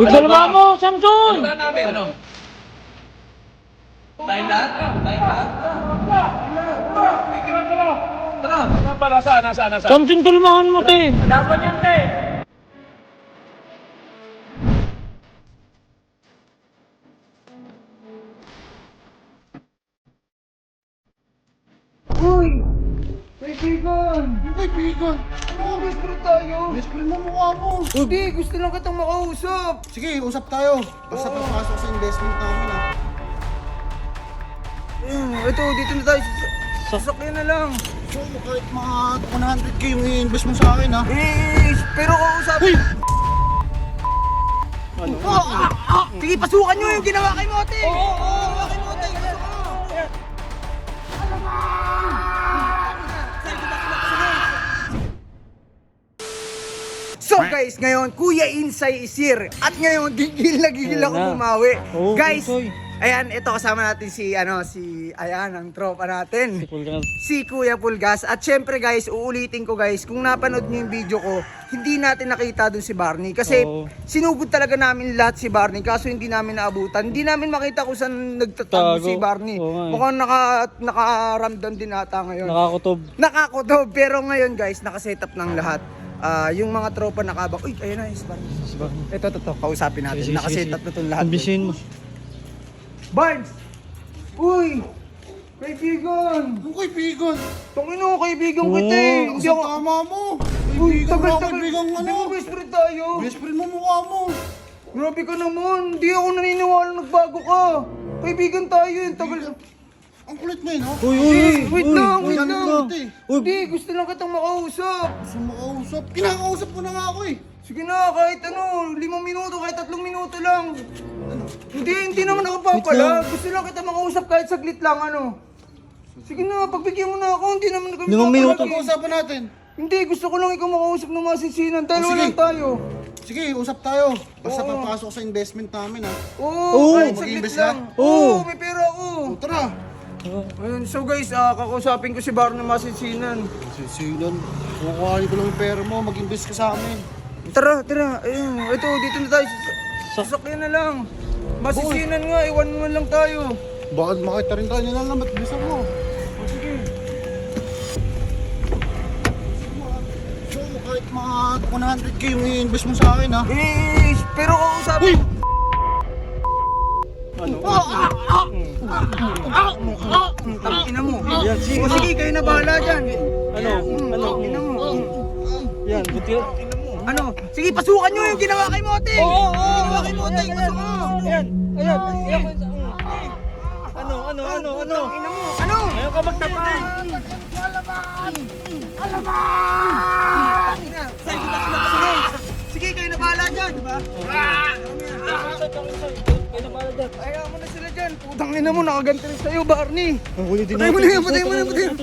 Uy, dalawa mo, Samson! Ano namin? Ano? Tayo lahat? Tayo lahat? Tara! Saan ba? Nasaan? Nasaan? Nasaan? Samson, tulungan mo, te! Dapat yan, te! Uy! Kaibigan! Kaibigan! Ano best friend tayo? Best friend mo mukha mo. Hindi, gusto lang kitang makausap. Sige, usap tayo. Basta papasok sa investment namin ah. Hmm, ito, dito na tayo. sa- Sasakyan na lang. So, kahit mga 100k yung i-invest mo sa akin ah. Eh, pero kausapin. Ano? Oh, ah, ah, sige, pasukan nyo yung ginawa kay Mote! Oo, oo, oo, So guys, ngayon Kuya Insay is here at ngayon gigil na gigil ako na. bumawi. Oo, guys, Insoy. ayan ito kasama natin si ano si ayan ang tropa natin. Pulgas. Si Kuya Pulgas at syempre guys, uulitin ko guys, kung napanood niyo yung video ko, hindi natin nakita dun si Barney kasi Oo. sinugod talaga namin lahat si Barney kaso hindi namin naabutan. Hindi namin makita kung saan nagtatago Tago. si Barney. Oo nga eh. Mukhang naka, nakaramdam din ata ngayon. Nakakutob. Nakakutob pero ngayon guys, nakasetup ng lahat. Ah, yung mga tropa nakabak. Uy, ayun na, is Barney. Ito, ito, ito, kausapin natin. Sige, sige, Nakasetup sige. na itong lahat. Ambisyon mo. Barnes! Uy! Kaibigan! Ang kaibigan. Tungin ako, kaibigan Oo, kita eh. Hindi Sa ako... tama mo. Uy, Kaibigan tagal, mo, tagal. kaibigan Hindi ano. mo best friend tayo. Best friend mo mukha mo. Grabe ka naman. Hindi ako naniniwala nagbago ka. Kaibigan tayo eh. Tagal. Ang kulit mo yun ha. Uy, uy, Eh, wait uy, lang, uy, wait ano lang. to? Ate, Hindi, gusto lang kitang makausap. gusto mo kausap. Kinakausap ko na nga ako eh. Sige na, kahit ano, limang minuto, kahit tatlong minuto lang. Hindi, hindi naman ako papala. Gusto lang kita makausap kahit saglit lang, ano. Sige na, pagbigyan mo na ako, hindi naman kami Limang minuto. papalagi. Pag-uusapan natin. Hindi, gusto ko lang ikaw makausap ng masisinan. Dahil Oh, sige. lang tayo. Sige, usap tayo. Basta Oo. papasok sa investment namin ah. Oo, Oo, kahit saglit mag-iimbes lang. Oo, Oo. may pera ako. O tara. Ayun, so guys, ah, kakausapin ko si Bar na masisinan. Sisilan. Kukuhanin ko lang yung pera mo. Mag-invest ka sa amin. Tara, tara. Ayun, ito, dito na tayo. Sasakyan na lang. Masisinan nga, iwan mo lang tayo. Bakit makita rin tayo nila naman. Bilisan mo. O, sige. So, kahit mga 100k yung i-invest mo sa akin ah. Eh, pero kausapin. Tangina mo. Yan, sige. O sige, kayo na bahala dyan. Ano? Ano? Tangina mo. Yan, buti. Ano? Sige, pasukan nyo yung ginawa kay Mote. Oo, oo. Ginawa kay Mote. Pasukan mo. Ayan, ayan. Ano, ano, ano, ano? Ano? Ayaw ka magtapang. Tangina. Sige, sige, kayo na bahala dyan. Diba? Ayaw mo na sila dyan. Putang ina mo, nakaganti rin sa'yo, Barney. Ang huli din Patay mo na yan, patay mo na patay mo.